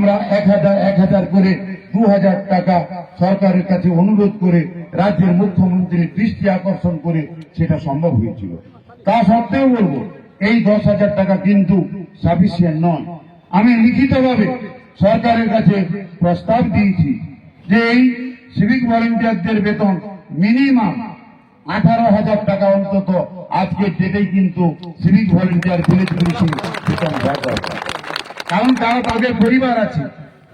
আমরা এক হাজার এক হাজার করে দু হাজার টাকা সরকারের কাছে অনুরোধ করে রাজ্যের মুখ্যমন্ত্রীর দৃষ্টি আকর্ষণ করে সেটা সম্ভব হয়েছিল। তা সত্ত্বেও বলব, এই দশ হাজার টাকা কিন্তু সাফিসিয়েন্ট নয়। আমি লিখিতভাবে সরকারের কাছে প্রস্তাব দিয়েছি যে এই সিভিক ভলেন্টিয়ারদের বেতন মিনিমাম আঠারো হাজার টাকা অন্তত আজকের ডেটেই কিন্তু সিভিক ভলেন্টিয়ার ভিলেজ পুলিশিং বেতন দেওয়া দরকার। কারণ তারা তাদের পরিবার আছে।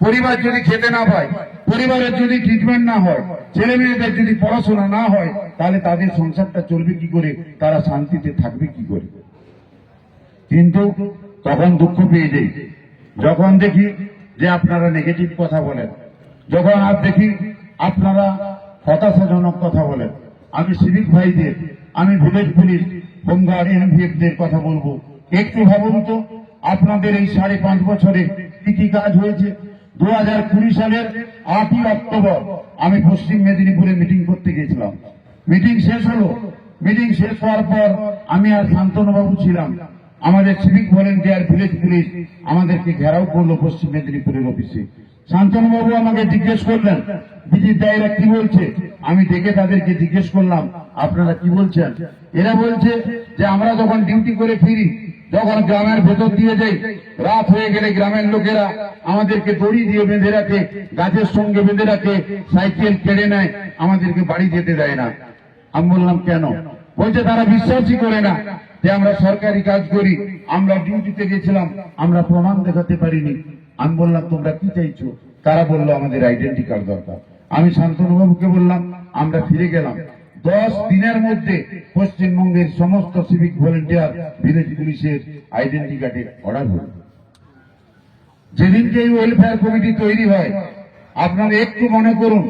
পরিবার যদি খেতে না পায়, পরিবারের যদি ট্রিটমেন্ট না হয় ছেলে মেয়েদের যদি পড়াশোনা না হয়, তাহলে তাদের সংসারটা চলবে কি করে? তারা শান্তিতে থাকবে কি করে? কিন্তু তখন দুঃখ পেয়ে যাই যখন দেখি যে আপনারা নেগেটিভ কথা বলেন, যখন আর দেখি আপনারা হতাশাজনক কথা বলেন, আমি সিভিক ভাইদের, আমি village police, home guard NVF দের কথা বলব। একটু ভাবুন তো আপনাদের এই সাড়ে পাঁচ বছরে কি কি কাজ হয়েছে? দু হাজার কুড়ি সালের আটই অক্টোবর আমি পশ্চিম মেদিনীপুরে মিটিং করতে গেছিলাম মিটিং শেষ হলো। মিটিং শেষ হওয়ার পর আমি আর শান্তনুবাবু ছিলাম। আমাদের সিভিক ভলেন্টিয়ার ভিলেজ পুলিশ আমাদেরকে ঘেরাও করল পশ্চিম মেদিনীপুরের অফিসে শান্তনুবাবু আমাকে জিজ্ঞেস করলেন বিজির দায়রা কি বলছে? আমি ডেকে তাদেরকে জিজ্ঞেস করলাম, আপনারা কি বলছেন? এরা বলছে যে, আমরা যখন ডিউটি করে ফিরি যখন গ্রামের ভেতর দিয়ে যাই, রাত হয়ে গেলে গ্রামের লোকেরা আমাদেরকে দড়ি দিয়ে বেঁধে রাখে, গাছের সঙ্গে বেঁধে রাখে, সাইকেল কেড়ে নেয়, আমাদেরকে বাড়ি যেতে দেয় না। আমি বললাম, কেন? বলছে, তারা বিশ্বাসই করে না যে আমরা সরকারি কাজ করি, আমরা ডিউটিতে গেছিলাম, আমরা প্রমাণ দেখাতে পারিনি। আমি বললাম, তোমরা কি চাইছো? তারা বলল, আমাদের আইডেন্টি কার্ড দরকার। আমি শান্তনুবাবুকে বললাম, আমরা ফিরে গেলাম। দশ দিনের মধ্যে পশ্চিমবঙ্গের সমস্ত সিভিক ভলেন্টিয়ার ভিলেজ পুলিশের আইডেন্টি কার্ডের অর্ডার হল। যেদিনকে এই ওয়েলফেয়ার কমিটি তৈরি হয়, আপনারা একটু মনে করুন,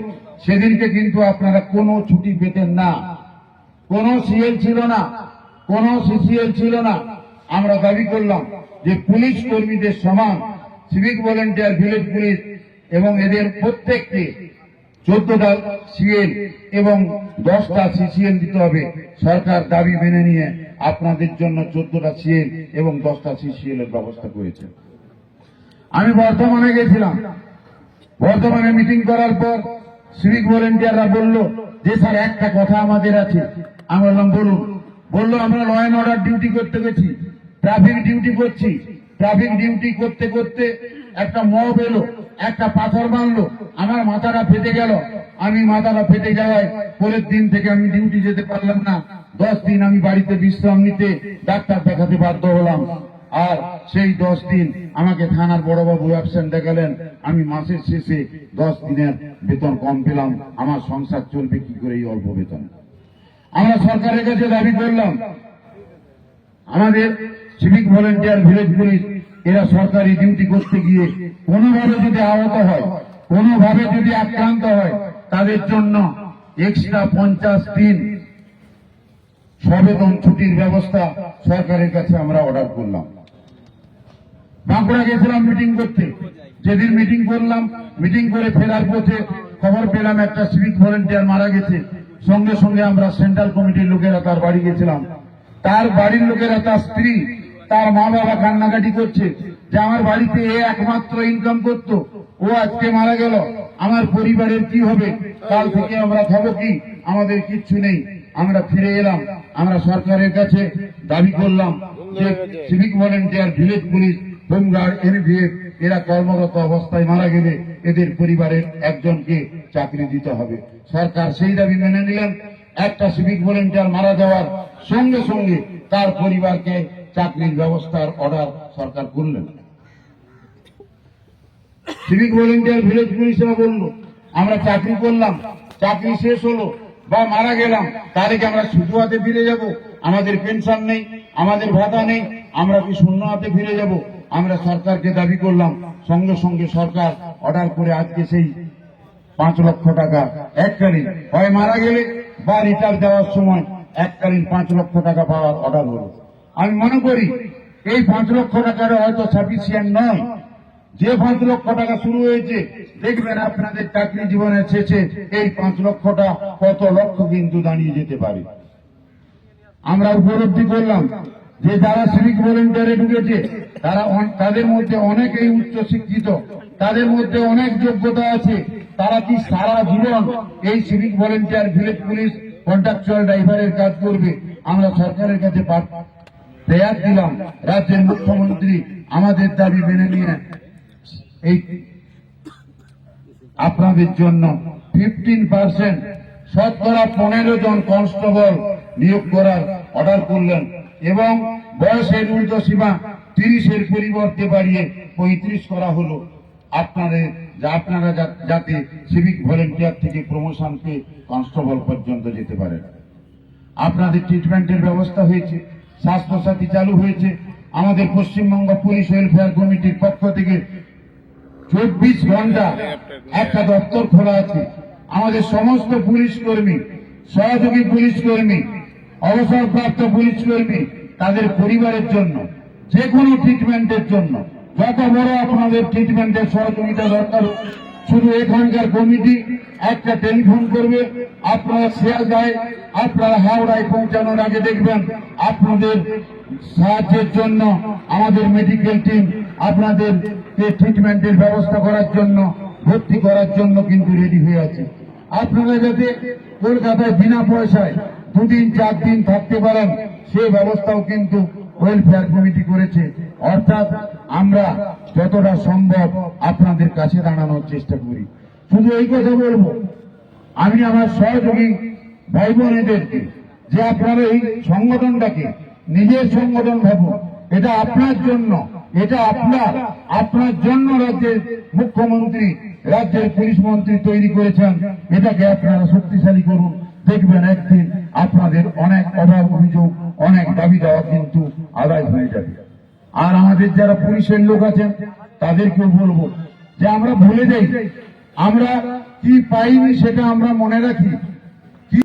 সেদিনকে কিন্তু আপনারা কোনো ছুটি পেতেন না। কোনো সিএল ছিল না, কোনো সিসিএল ছিল না। আমরা দাবি করলাম যে পুলিশ কর্মীদের সমান সিভিক ভলেন্টিয়ার ভিলেজ পুলিশ এবং এদের প্রত্যেককে চোদ্দটা সিএল এবং দশটা সিসিএল দিতে হবে। সরকার দাবি মেনে নিয়ে আপনাদের জন্য চোদ্দটা সিএল এবং দশটা সিসিএল এর ব্যবস্থা করেছে। আমি বর্ধমানে গেছিলাম। বর্ধমানে মিটিং করার পর সিভিক ভলেন্টিয়াররা বলল, যে স্যার, একটা কথা আমাদের আছে। আমি বললাম, বলুন। বলল, আমরা ল অ্যান্ড অর্ডার ডিউটি করতে গেছি। ট্রাফিক ডিউটি করছি। ট্রাফিক ডিউটি করতে করতে একটা মব এলো। একটা পাথর মারলো আমার মাথাটা ফেটে গেল। আমি মাথাটা ফেটে যাওয়ায় পরের দিন থেকে আমি ডিউটি যেতে পারলাম না। দশ দিন আমি বাড়িতে বিশ্রাম নিতে ডাক্তার দেখাতে বাধ্য হলাম। আর সেই দশ দিন আমাকে থানার বড়বাবু অ্যাবসেন্ট দেখালেন। আমি মাসের শেষে দশ দিনের বেতন কম পেলাম। আমার সংসার চলবে কি করে এই অল্প বেতন? আমরা সরকারের কাছে দাবি করলাম, আমাদের সিভিক ভলেন্টিয়ার ভিলেজ পুলিশ এরা সরকারি ডিউটি করতে গিয়ে কোনোভাবে যদি আহত হয়, কোনোভাবে যদি আক্রান্ত হয়, তাদের জন্য এক্সট্রা পঞ্চাশ দিন সবেতন ছুটির ব্যবস্থা সরকারের কাছে আমরা অর্ডার করলাম। বাঁকুড়া গেছিলাম মিটিং করতে। যেদিন মিটিং করলাম মিটিং করে ফেরার পথে খবর পেলাম একটা সিভিক ভলেন্টিয়ার মারা গেছে। সঙ্গে সঙ্গে আমরা সেন্ট্রাল কমিটির লোকেরা তার বাড়ি গেছিলাম। তার বাড়ির লোকেরা তার স্ত্রী তার মা বাবা কান্নাকাটি করছে যে আমার বাড়িতে এ একমাত্র ইনকাম করত, ও আজকে মারা গেল, আমার পরিবারের কি হবে? কাল থেকে আমরা খাব কি, আমাদের কিচ্ছু নেই, আমরা ফিরে এলাম, আমরা সরকারের কাছে দাবি করলাম যে civic volunteer village police home guard NVF এরা কর্মরত অবস্থায় মারা গেলে এদের পরিবারের একজনকে চাকরি দিতে হবে। সরকার সেই দাবি মেনে নিলেন, একটা সিভিক ভলেন্টিয়ার মারা যাওয়ার সঙ্গে সঙ্গে তার পরিবারকে চাকরির ব্যবস্থার অর্ডার সরকার করলেন সিভিক ভলেন্টিয়ার ভিলেজ পুলিশরা বলল, আমরা চাকরি করলাম, চাকরি শেষ হলো বা মারা গেলাম তাহলে আমরা শুধু হাতে ফিরে যাব, আমাদের পেনশন নেই, আমাদের ভাতা নেই, আমরা কি শূন্য হাতে ফিরে যাব? আমরা সরকারকে দাবি করলাম, সঙ্গে সঙ্গে সরকার অর্ডার করে আজকে সেই পাঁচ লক্ষ টাকা এককালীন, হয় মারা গেলে বা রিটার্ন দেওয়ার সময় এককালীন পাঁচ লক্ষ টাকা পাওয়ার অর্ডার হলো। আমি মনে করি এই পাঁচ লক্ষ টাকার হয়তো সাফিসিয়েন্ট নয়। যে পাঁচ লক্ষ টাকা শুরু হয়েছে, দেখবেন আপনাদের চাকরি জীবনের শেষে এই পাঁচ লক্ষটা কত লক্ষ কিন্তু দাঁড়িয়ে যেতে পারে। আমরা উপলব্ধি করলাম যে যারা সিভিক ভলেন্টিয়ারে ঢুকেছে, তারা তাদের মধ্যে অনেকেই উচ্চ শিক্ষিত, তাদের মধ্যে অনেক যোগ্যতা আছে। তারা কি সারা জীবন এই civic volunteer village police contractual ড্রাইভারের কাজ করবে? আমরা সরকারের কাছে প্রেয়ার দিলাম। রাজ্যের মুখ্যমন্ত্রী আমাদের দাবি মেনে নিয়ে এই আপনাদের জন্য ফিফটিন পার্সেন্ট শতকরা পনেরো জন কনস্টেবল নিয়োগ করার অর্ডার করলেন এবং বয়সের ঊর্ধ্ব সীমা তিরিশের পরিবর্তে বাড়িয়ে পঁয়ত্রিশ করা হলো। আপনাদের আপনারা যাতে সিভিক ভলেন্টিয়ার থেকে প্রমোশন পেয়ে কনস্টেবল পর্যন্ত যেতে পারেন। আপনাদের ট্রিটমেন্টের ব্যবস্থা হয়েছে। স্বাস্থ্যসাথী চালু হয়েছে। আমাদের পশ্চিমবঙ্গ পুলিশ ওয়েলফেয়ার কমিটির পক্ষ থেকে চব্বিশ ঘণ্টা একটা দপ্তর খোলা আছে। আমাদের সমস্ত পুলিশ কর্মী, সহযোগী পুলিশ কর্মী, অবসরপ্রাপ্ত পুলিশ কর্মী, তাদের পরিবারের জন্য যে কোনো ট্রিটমেন্টের জন্য, যত বড় আপনাদের ট্রিটমেন্টের সহযোগিতা দরকার, শুধু এখানকার কমিটি একটা টেলিফোন করবে, আপনারা শিয়ালদায় আপনারা হাওড়ায় পৌঁছানোর আগে দেখবেন আপনাদের সাহায্যের জন্য আমাদের মেডিকেল টিম আপনাদের ট্রিটমেন্টের ব্যবস্থা করার জন্য, ভর্তি করার জন্য কিন্তু রেডি হয়ে আছে। আপনারা যাতে কলকাতায় বিনা পয়সায় দুদিন চার দিন থাকতে পারেন, সে ব্যবস্থাও কিন্তু ওয়েলফেয়ার কমিটি করেছে। অর্থাৎ আমরা যতটা সম্ভব আপনাদের কাছে দাঁড়ানোর চেষ্টা করি। শুধু এই কথা বলব, আমি আমার সহযোগী ভাই বোনেদেরকে যে আপনারা এই সংগঠনটাকে নিজের সংগঠন ভাবুন, এটা আপনার জন্য, এটা আপনার আপনার জন্য রাজ্যের মুখ্যমন্ত্রী, রাজ্যের পুলিশ মন্ত্রী তৈরি করেছেন, এটাকে আপনারা শক্তিশালী করুন। দেখবেন একদিন আপনাদের অনেক অভাব অভিযোগ, অনেক দাবি দেওয়া কিন্তু আদায় হয়ে যাবে। আর আমাদের যারা পুলিশের লোক আছেন, তাদেরকেও বলব যে আমরা ভুলে যাই আমরা কি পাইনি সেটা আমরা মনে রাখি